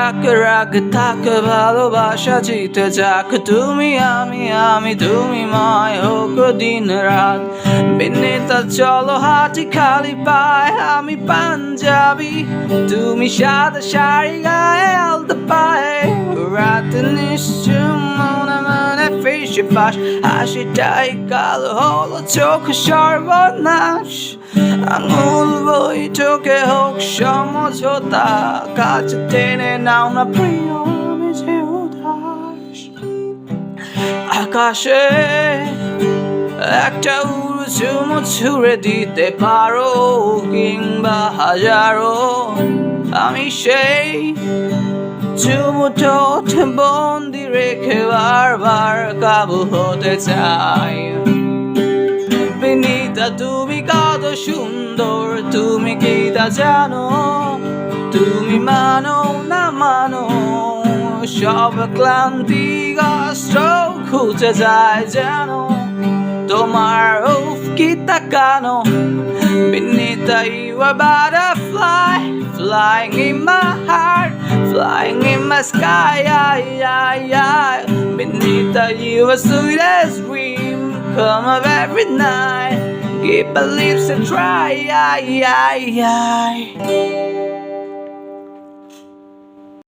যাক রাগ থাক, ভালোবাসা জিতে যাক। তুমি আমি আমি, তুমি মায় হোক দিন রাত। বিনীতা চলো হাঁটি খালি পায়, আমি পাঞ্জাবি। তুমি সাদা শাড়ি গায়ে আলতা পায়ে ফিসে ফাঁস হাসিটাই কালো হলো চোখ সর্বনাশ। আঙুল বই চোখে হোক সমঝোতা। কাছে টেনে নাও না প্রিয়, আমি যে উদাস। আকাশে একটা উড়ুচুমু ছুড়ে দিতে পারো, কিংবা হাজারো। আমি সেই চুমুটো বন্দি রেখে বারবার কাবু হতে চাই। বিনীতা, তুমি কত সুন্দর, তুমি কি জানো? তুমি মানো না মানো, সব ক্লান্তি কষ্ট খুঁজে যায় জানো তোমার উফ কি তাকানো Beneath you a butterfly, Flying in my flying in my sky. Ay, ay, ay. Beneath the universe, sweetest dream come up every night. Keep my lips a try. Ay, ay, ay.